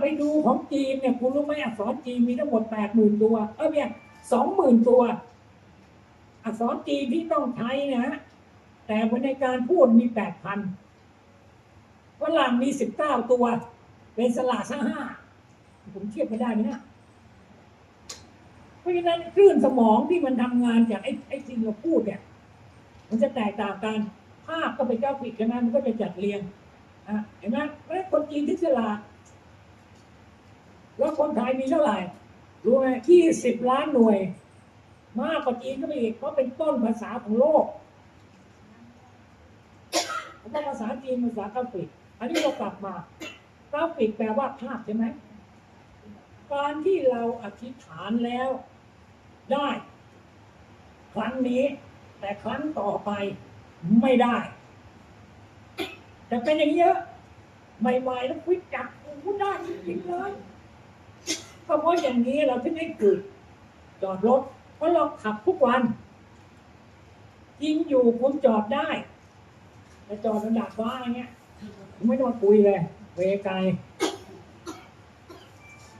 ไปดูของจีนเนี่ยคุณรู้ไหมอักษรจีนมีทั้งหมดแปดหมื่นตัวเออเนี่ยสองหมื่นตัว อักษรจีนที่ต้องใช้นะ แต่ในการพูดมีแปดพันฝรั่งมีสิบเก้าตัว เป็นสลาซะห้าผมเทียบไม่ได้ไหมนะเพราะฉะนั้นคลื่นสมองที่มันทำงานจากไอ้ไอ้ที่เราพูดเนี่ย มันจะแตกต่างกันภาพก็เป็นกราฟิกใช่ไหมมันก็จะจัดเรียงอะเห็นไหมเพราะคนจีนที่ฉลาด แล้วคนไทยมีเท่าไหร่รู้ไหมที่สิบล้านหน่วย มากกว่าจีนก็ไปอีกเพราะเป็นต้นภาษาของโลกเพราะภาษาจีนภาษากราฟิก อันนี้เรากลับมากราฟิกแปลว่าภาพใช่ไหมการที่เราอธิษฐานแล้วได้ ครั้งนี้ แต่ครั้งต่อไปไม่ได้จะเป็นอย่างนี้เยอะใหม่ๆแล้ววิจักโอ้โหได้จริงๆเลยะอย่างนี้เราถึงให้ฝึกจอดรถ เพราะเราขับทุกวันจริงอยู่คุณจอดได้แต่จอดระดับว่าอย่างเงี้ยไม่ต้องมาคุยเลยเวไกล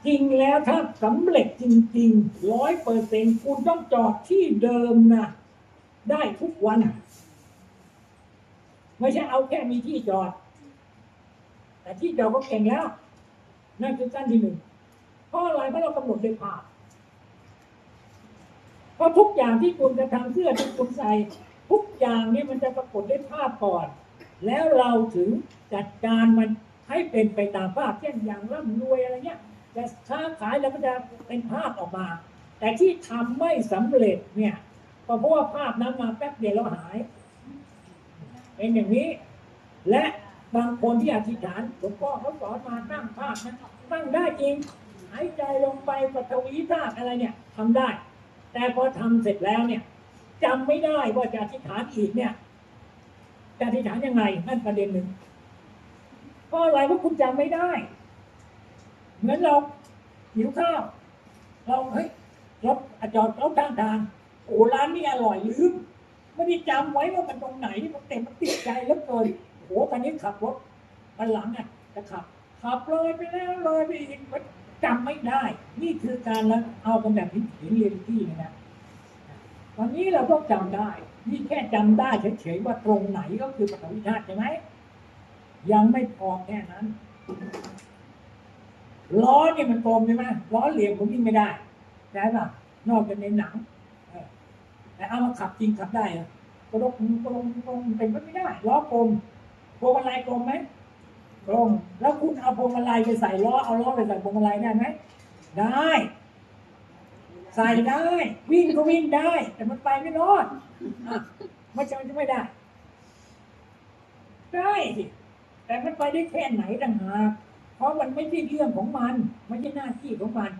จริงแล้วถ้าสำเร็จจริงๆร้อยเปอร์เซ็นคุณต้องจอดที่เดิมนะได้ทุกวัน ไม่ใช่เอาแค่มีที่จอด แต่ที่จอดก็เก่งแล้ว นั่นคือขั้นที่หนึ่ง ราะอะไรเพราะเรากำหนดด้วยภาพเพราะทุกอย่างที่คุณจะทำเสื้อที่คุณใส่ทุกอย่างนี่มันจะปรากฏด้วยภาพก่อน แล้วเราถึงจัดการมันให้เป็นไปตามภาพเช่นอย่างร่ำรวยอะไรเงี้ยจะค้าขายแล้วก็จะเป็นภาพออกมา แต่ที่ทำไม่สำเร็จเนี่ยก็เพราะว่าภาพนั้นมาแป๊บเดียวแล้วหายเป็นอย่างนี้ และบางคนที่อธิษฐานหลวงพ่อเขาสอนมาตั้งภาพนะตั้งได้จริงายใจลงไปปัทวีธาตุอะไรเนี่ยทำได้ แต่พอทำเสร็จแล้วเนี่ยจำไม่ได้ว่าจะอธิษฐานอีกเนี่ยจะอธิษฐานยังไงนั่นประเด็นหนึ่งเพราะอะไรเพราะคุณจำไม่ได้ เหมือนเราหิวข้าวเราเฮ้ยรถจอดรถข้างทางโอ้ร้านนี้อร่อยลืมไม่ได้จำไว้ว่ามันตรงไหนที่มันเต็มมันติดใจเหลือเกินโอ้ตอนนี้ขับรถมันหลังอะจะขับขับเลยไปแล้วเลยไปอีกมัน จำไม่ได้ นี่คือการเอากันแบบหินหินเรียนที่นะวันนี้เราต้องจำได้ นี่แค่จำได้เฉยๆว่าตรงไหนก็คือปฐวีธาตุใช่ไหมยังไม่พอแค่นั้นล้อเนี่ยมันกลมใช่ไหมล้อเหลี่ยมผมวิ่งไม่ได้ใช่ป่ะนอกจากในหนังแต่เอามาขับจริงขับได้เหรอก็ลงก็ลงก็ลงเป็นไปไม่ได้ล้อกลมพวงมาลัยกลมไหม กลงแล้วคุณเอาพวงมาลัยไปใส่ล้อ เอาล้อไปใส่พวงมาลัยได้ไหม ได้ ใส่ได้ วิ่งก็วิ่งได้ แต่มันไปไม่รอดมันจะมันจะไม่ได้ ได้สิแต่มันไปได้แค่ไหนต่างหากเพราะมันไม่ใช่เรื่องของมัน ไม่ใช่หน้าที่ของมัน